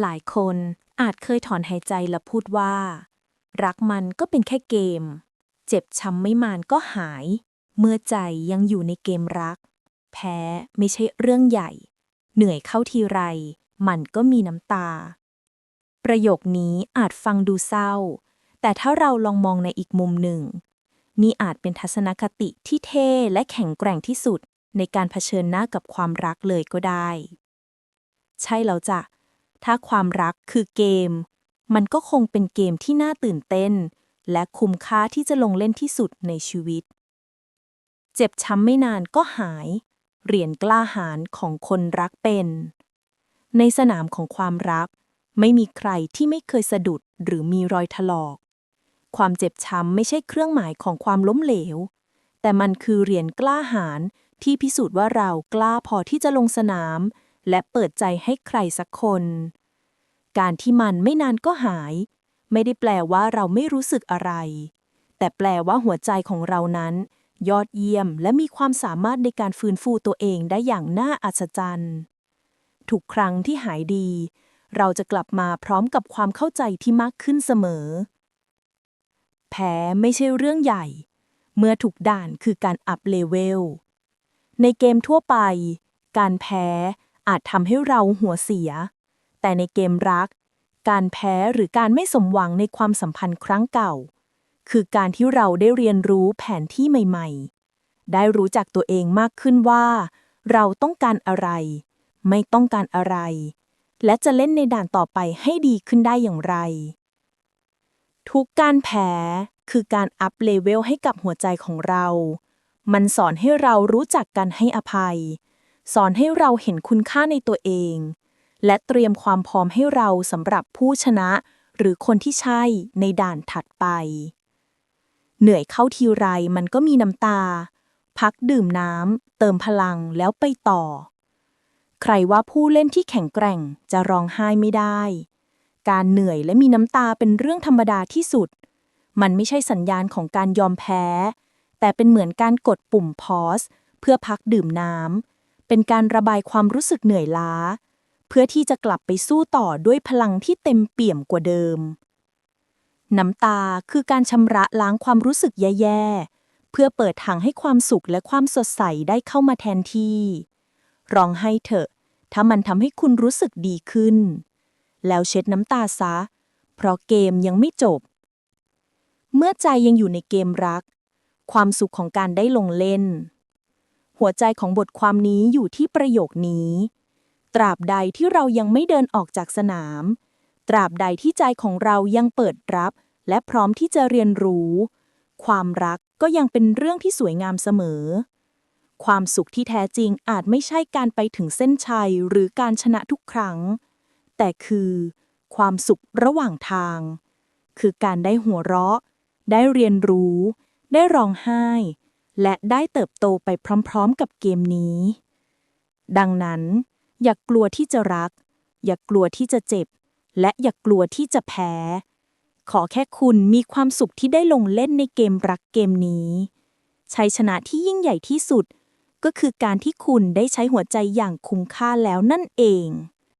หลายคนอาจเคยถอนหายใจและพูดว่า รักมันก็เป็นแค่เกม เจ็บช้ำไม่มานก็หาย เมื่อใจยังอยู่ในเกมรัก แพ้ไม่ใช่เรื่องใหญ่ เหนื่อยเข้าทีไร มันก็มีน้ำตา ประโยคนี้อาจฟังดูเศร้า แต่ถ้าเราลองมองในอีกมุมหนึ่ง นี่อาจเป็นทัศนคติที่เท่และแข็งแกร่งที่สุดในการเผชิญหน้ากับความรักเลยก็ได้ ใช่แล้วจ้ะ ถ้าความรักคือเกม มันก็คงเป็นเกมที่น่าตื่นเต้น และคุ้มค่าที่จะลงเล่นที่สุดในชีวิต เจ็บช้ำไม่นานก็หาย เหรียญกล้าหาญของคนรักเป็น ในสนามของความรัก ไม่มีใครที่ไม่เคยสะดุดหรือมีรอยถลอก ความเจ็บช้ำไม่ใช่เครื่องหมายของความล้มเหลว แต่มันคือเหรียญกล้าหาญที่พิสูจน์ว่าเรากล้าพอที่จะลงสนาม และเปิดใจให้ใครสักคน การที่มันไม่นานก็หาย ไม่ได้แปลว่าเราไม่รู้สึกอะไร แต่แปลว่าหัวใจของเรานั้น ยอดเยี่ยมและมีความสามารถในการฟื้นฟูตัวเองได้อย่างน่าอัศจรรย์ทุกครั้งที่หายดี เราจะกลับมาพร้อมกับความเข้าใจที่มากขึ้นเสมอ แพ้ไม่ใช่เรื่องใหญ่ เมื่อถูกด่านคือการอัพเลเวลในเกมทั่วไป การแพ้ อาจทำให้เราหัวเสีย แต่ในเกมรัก การแพ้หรือการไม่สมหวังในความสัมพันธ์ครั้งเก่า คือการที่เราได้เรียนรู้แผนที่ใหม่ ๆ ได้รู้จักตัวเองมากขึ้นว่า เราต้องการอะไร ไม่ต้องการอะไร และจะเล่นในด่านต่อไปให้ดีขึ้นได้อย่างไร ทุกการแพ้คือการอัพเลเวลให้กับหัวใจของเรา มันสอนให้เรารู้จักกันให้อภัย สอนให้เราเห็นคุณค่าในตัวเอง และเตรียมความพร้อมให้เราสำหรับผู้ชนะ หรือคนที่ใช่ในด่านถัดไป เหนื่อยเข้าทีไรมันก็มีน้ำตา พักดื่มน้ำเติมพลังแล้วไปต่อ ใครว่าผู้เล่นที่แข็งแกร่งจะร้องไห้ไม่ได้ การเหนื่อยและมีน้ำตาเป็นเรื่องธรรมดาที่สุด มันไม่ใช่สัญญาณของการยอมแพ้ แต่เป็นเหมือนการกดปุ่มพอสเพื่อพักดื่มน้ำ เป็นการระบายความรู้สึกเหนื่อยล้า เพื่อที่จะกลับไปสู้ต่อด้วยพลังที่เต็มเปี่ยมกว่าเดิม น้ำตาคือการชำระล้างความรู้สึกแย่ๆ เพื่อเปิดทางให้ความสุขและความสดใสได้เข้ามาแทนที่ ร้องให้เถอะ ถ้ามันทำให้คุณรู้สึกดีขึ้น แล้วเช็ดน้ำตาซะ เพราะเกมยังไม่จบ เมื่อใจยังอยู่ในเกมรัก ความสุขของการได้ลงเล่น หัวใจของบทความนี้อยู่ที่ประโยคนี้ ตราบใดที่เรายังไม่เดินออกจากสนาม ตราบใดที่ใจของเรายังเปิดรับ และพร้อมที่จะเรียนรู้ ความรักก็ยังเป็นเรื่องที่สวยงามเสมอ ความสุขที่แท้จริงอาจไม่ใช่การไปถึงเส้นชัยหรือการชนะทุกครั้ง แต่คือ ความสุขระหว่างทาง คือการได้หัวเราะ ได้เรียนรู้ ได้ร้องไห้ และได้เติบโตไปพร้อมๆกับเกมนี้ ดังนั้น อย่ากกลัวที่จะรัก อย่ากกลัวที่จะเจ็บ และอย่ากกลัวที่จะแพ้ ขอแค่คุณมีความสุขที่ได้ลงเล่นในเกมรักเกมนี้ ชัยชนะที่ยิ่งใหญ่ที่สุด ก็คือการที่คุณได้ใช้หัวใจอย่างคุ้มค่าแล้วนั่นเอง